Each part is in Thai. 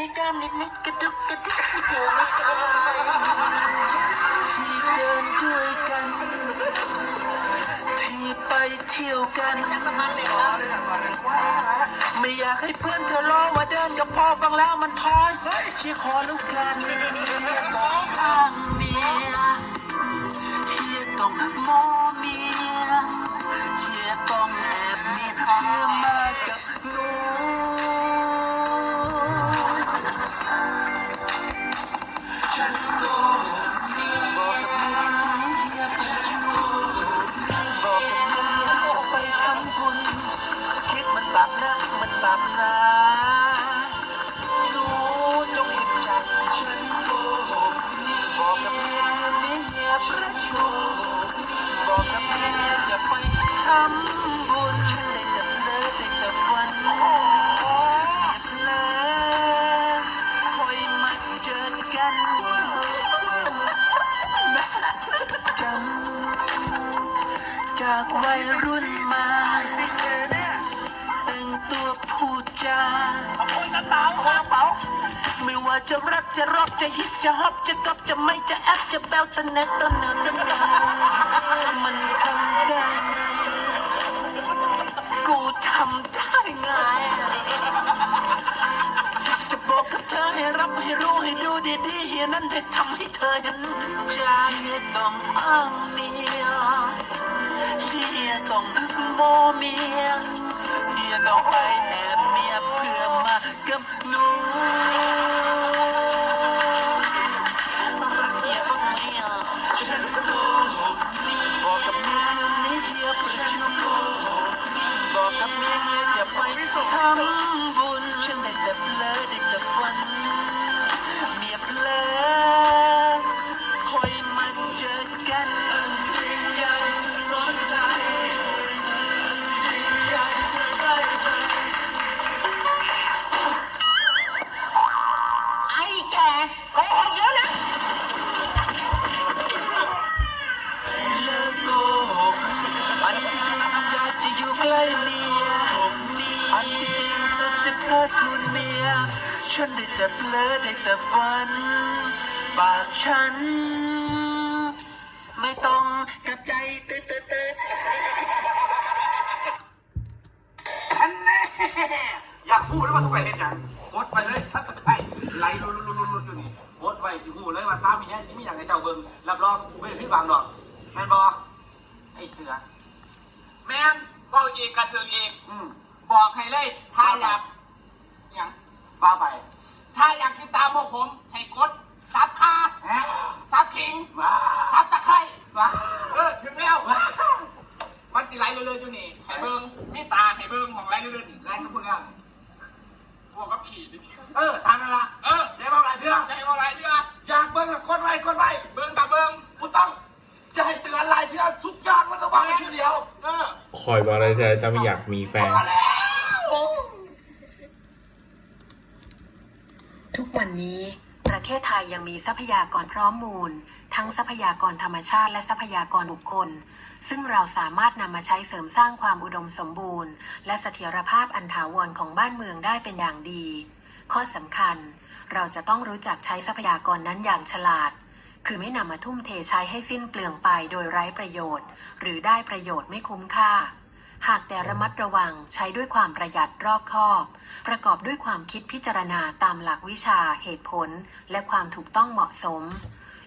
นิดๆกระดุกกระดิกให้เธอไม่อายที่เดินด้วยกัน ที่ไปเที่ยวกันไม่อยากให้เพื่อนเธอล้อว่าเดินกับพ่อฟังแล้วมันท้อเฮียขอลูกกัน จากวัยรุ่นมาแต่งตัวพูดจายไม่ว่าจะรักจะรอบจะฮิตจะฮอปจะกอบจะไม่จะแอปจะแบลตะเน็ตตะเนินตะนามันทำได้ไงกูทำได้ไงจะบอกกับเธอให้รับให้รู้ให้ดูดีๆเฮียนั้นจะทำให้เธอเห็นใจเฮียต้องอ้างเมีย เฮียต้องโมเมียเฮียต้องไปแอบเมียเพื่อมากับหนูรักเฮียบ้างไหมอะฉันโกหกบอกกับเมียเรื่องนี้เฮียประชุมบอกกับเมียเฮียจะไปทำบุญฉันได้แต่เพลอ ทุนเมีย ฉันได้แต่เพลอได้แต่ฝัน ปากฉัน ไม่ต้องกับใจตื้อตื้อตื้ออันแน่อยากพูดแล้วว่าทุกไปเห็นยังกดไปเลยซับสไครต์ไล่ลุลุลุลุลุอยู่นี่กดไว้สิหูเลยว่าซ้ามีแย่สิมีอย่างในเจ้าเบิ่งรับรองไม่ได้พิบังหรอกแม่นบอไอ้เสือ แม่นเฝ้าอีกกระเทืองอีกอืม บอกให้เลย ถ้าอยาก อย่างฟ้าไป ถ้าอยากติดตามพวกผม ให้กดซับคาแฮะซับคิงว้าซับตะไคร้ว้าเออถึงแล้วมันสิไล่เรื่อยๆอยู่นี่ให้เบิ้งนี่ตาให้เบิ้งของไล่เรื่อยๆนี่ไล่ทุกคนแล้วพวกกับขี่ดิเออตามนั่นละเออเดี๋ยวมาหลายเทื่อได้มาหลายเดือนอยากเบิ่งแล้วกดไว้กดไว้เบิ้งกับเบิ้งกูต้องจะให้เตือนหลายเทื่อทุกอย่างมันต้องวางไว้ทีเดียวเออคอยบอกเลยเธอจะไม่อยากมีแฟนมาแล้วทุกวัน นี้ ประเทศไทยยังมีทรัพยากรพร้อมมูล ทั้งทรัพยากรธรรมชาติและทรัพยากรบุคคล ซึ่งเราสามารถนำมาใช้เสริมสร้างความอุดมสมบูรณ์ และเสถียรภาพอันถาวรของบ้านเมืองได้เป็นอย่างดี ข้อสำคัญ เราจะต้องรู้จักใช้ทรัพยากรนั้นอย่างฉลาด คือไม่นำมาทุ่มเทใช้ให้สิ้นเปลืองไปโดยไร้ประโยชน์ หรือได้ประโยชน์ไม่คุ้มค่า หากแต่ระมัดระวังใช้ด้วยความประหยัดรอบคอบ ประกอบด้วยความคิดพิจารณาตามหลักวิชาเหตุผล และความถูกต้องเหมาะสม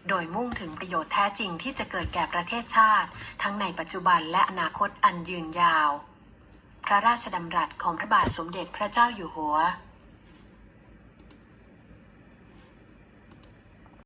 โดยมุ่งถึงประโยชน์แท้จริงที่จะเกิดแก่ประเทศชาติ ทั้งในปัจจุบันและอนาคตอันยืนยาว พระราชดำรัสของพระบาทสมเด็จพระเจ้าอยู่หัว